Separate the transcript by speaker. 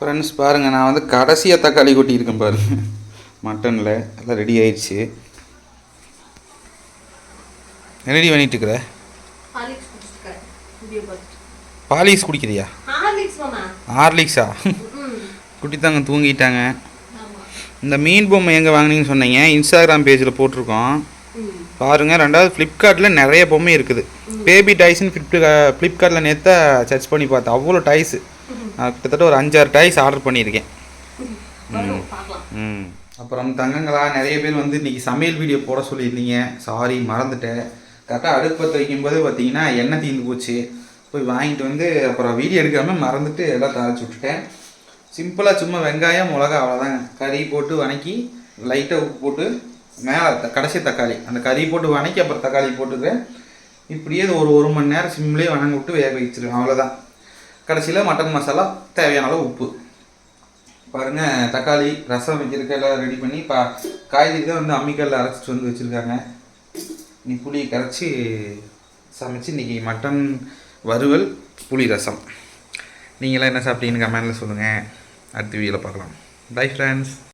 Speaker 1: Friends பாருங்கள் நான் வந்து கடைசியாக தக்காளி கொட்டியிருக்கேன் பாருங்கள் மட்டனில் எல்லாம் ரெடி ஆயிடுச்சு. ரெடி பண்ணிட்டு இருக்கிற? பாலிஸ் குடிக்கிறியா?
Speaker 2: ஹார்லிக்ஸ்
Speaker 1: குட்டித்தாங்க தூங்கிட்டாங்க. இந்த மீன் பொம்மை எங்கே வாங்குனீங்கன்னு சொன்னீங்க. இன்ஸ்டாகிராம் பேஜில் போட்டிருக்கோம். பாருங்கள் ரெண்டாவது ஃப்ளிப்கார்ட்டில் நிறைய பொம்மை இருக்குது. பேபி டைஸ்னு ஃப்ளிப்கா ஃப்ளிப்கார்ட்டில் நேற்று சர்ச் பண்ணி பார்த்தேன். அவ்வளோ டைஸு கிட்டத்தட்ட ஒரு அஞ்சாறு டைஸ் ஆர்டர் பண்ணியிருக்கேன். ம். அப்புறம் தங்கங்களா நிறைய பேர் வந்து இன்றைக்கி சமையல் வீடியோ போட சொல்லியிருந்தீங்க. சாரி மறந்துட்டேன். கரெக்டாக அடுப்பு பற்ற வைக்கும்போது பார்த்தீங்கன்னா எண்ணெய் தீர்ந்து போச்சு. போய் வாங்கிட்டு வந்து அப்புறம் வீடியோ எடுக்காம மறந்துட்டு எல்லாம் தாளிச்சு விட்டுட்டேன். சிம்பிளாக சும்மா வெங்காயம் மிளகா அவ்வளோதாங்க கறி போட்டு வணக்கி லைட்டாக உப்பு போட்டு மேலே கடைசி தக்காளி. அந்த கறி போட்டு வணக்கி அப்புறம் தக்காளி போட்டுக்கிறேன். இப்படியே ஒரு ஒரு மணி நேரம் சிம்லேயே வணங்க விட்டு வேக வச்சிருவேன். அவ்வளோதான் கடைசியில் மட்டன் மசாலா தேவையான அளவு உப்பு. பாருங்க தக்காளி ரசம் வைக்கிறதுக்கு எல்லாம் ரெடி பண்ணி பா காய்கறி தான் வந்து அம்மிக்கல்ல அரைச்சிட்டு வந்து வச்சுருக்காங்க. நீ புளியை கரைச்சி சமைச்சு இன்னைக்கு மட்டன் வறுவல் புளி ரசம். நீங்களாம் என்ன சாப்பிட்டீங்கன்னு கமெண்டில் சொல்லுங்கள் அடுத்த வீடியோவில் பார்க்கலாம். Bye friends